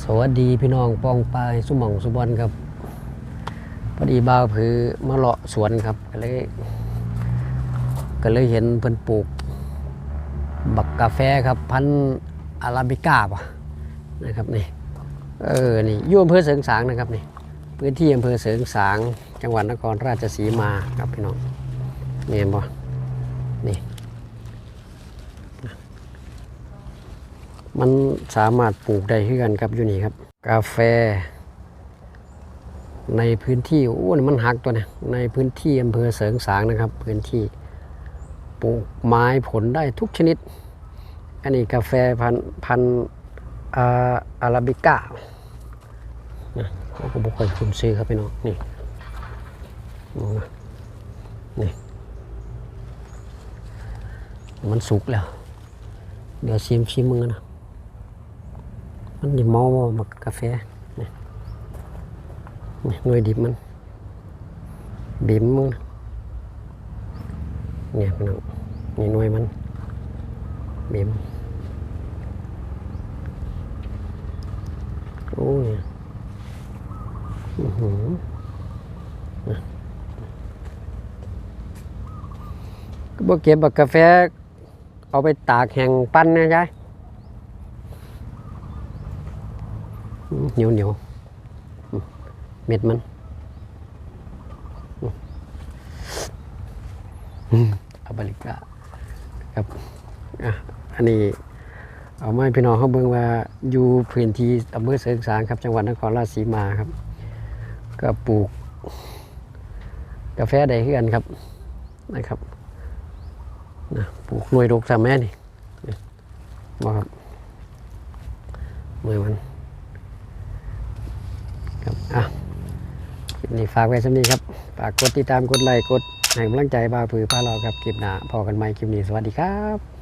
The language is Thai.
สวัสดีพี่น้องปองปายสุหมองสุบอลครับพอดีบ่าวผือมาเลาะสวนครับก็เลยก็เลยเห็นเพิ่นปลูก บักกาแฟครับพันอาราบิก้าป่ะนะครับนี่เออนี่อยู่อำเภอเสริงสางนะครับนี่พื้นที่อำเภอเสริงสาง จังหวัดนครราชสีมาครับพี่น้องนี่เห็นบ่นี่ มันสามารถปลูกได้ขึ้นกันครับอยู่นี่ครับ กาแฟ ในพื้นที่โอ้นี่มันหักตัวนี่ยในพื้นที่อำเภอเสริงสางนะครับ พื้นที่ปลูกไม้ผลได้ทุกชนิด อันนี้กาแฟพันพันอาอาราบิก้านะเขาก็บอกค่อยคุ้นซื้อครับพี่น้องนี่นะนี่ มันสุกแล้ว เดี๋ยวชิมชิมมือนะ มันดิเมาบ่มักกาแฟนี่หน่วยดิบมันบิมมึงเนี่ยพี่น้องนี่หน่วยมันบิมโอ้ยอือหือนะก็บอกเก็บบักกาแฟ เอาไปตากแห้งปั้นนะยา เหนียวเหนียวเม็ดมันอืมอืมอาบาลิกาครับอันนี้เอาไม้พี่น้องเขาเบิ่งว่าอยู่พื้นที่อำเภอเสริงสางครับ จังหวัดนครราชสีมาครับ ก็ปลูก กาแฟได้ขึ้นกันครับนะครับนะปลูกหน่วยดกสามแม่นี่นี่บ่ครับหน่วยมัน ครับอะคลิป นี่ฝากไว้สักนี้ครับฝากกดติดตามกดไลค์กดให้กำลังใจบ้าวผือป้าเราครับคลิปหน้าพอกันใหม่คลิปนี้สวัสดีครับ